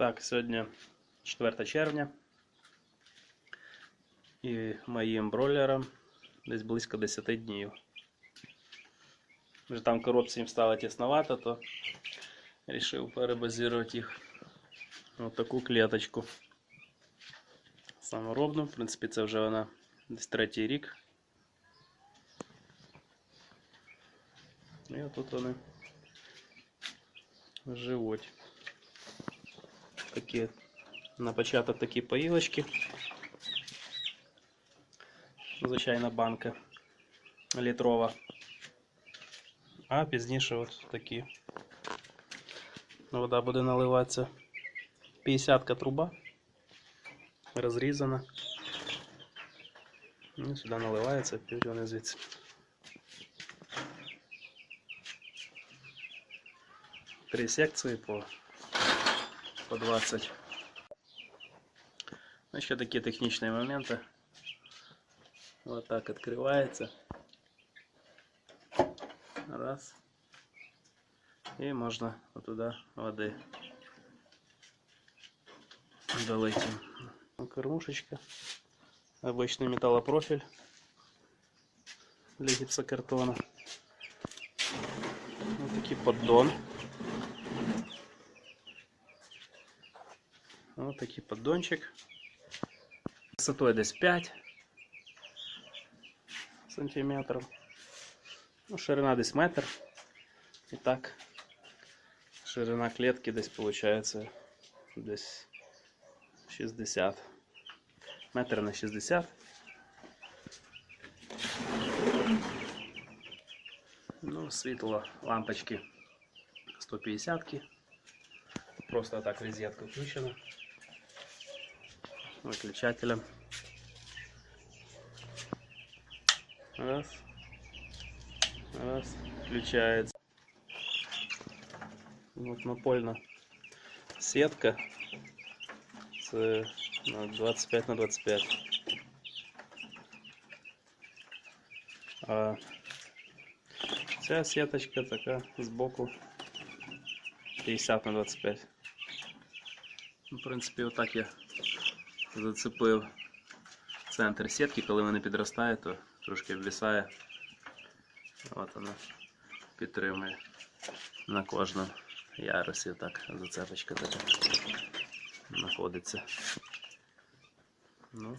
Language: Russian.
Так, сьогодні 4 червня. І моїм бройлерам десь близько 10 днів. Вже там в коробці їм стало тісновато, то вирішив перебазувати їх в таку клеточку. Саморобну. В принципі, це вже вона десь третій рік. І отут вони живуть. Такі на початок такі поїлочки. Звичайна банка літрова. А пізніше от такі. Вода буде наливатися. 50 труба. Розрізана. І сюди наливається, п'ють вони звідси. Три секції по, по 20. Ну, еще такие техничные моменты. Вот так открывается. Раз. И можно вот туда воды долить. им. Кормушечка. Обычный металлопрофиль для гипсокартона. Вот такий поддон. Вот такий поддончик. Висотою десь 5 сантиметрів. Ну, ширина десь метр. І так, ширина клітки десь виходить десь 60. Метр на 60. Ну, світло лампочки 150 -ки. Просто так розетка включена. Выключателем. Раз. Раз. Включается. Вот напольна сетка. На 25 на 25. А ця сеточка така збоку 50 на 25. Ну, В принципі, отак я зацепив центр сітки, коли вони підростають, то трошки ввісає. От вона підтримує на кожному ярусі так зацепочка така знаходиться. Ну,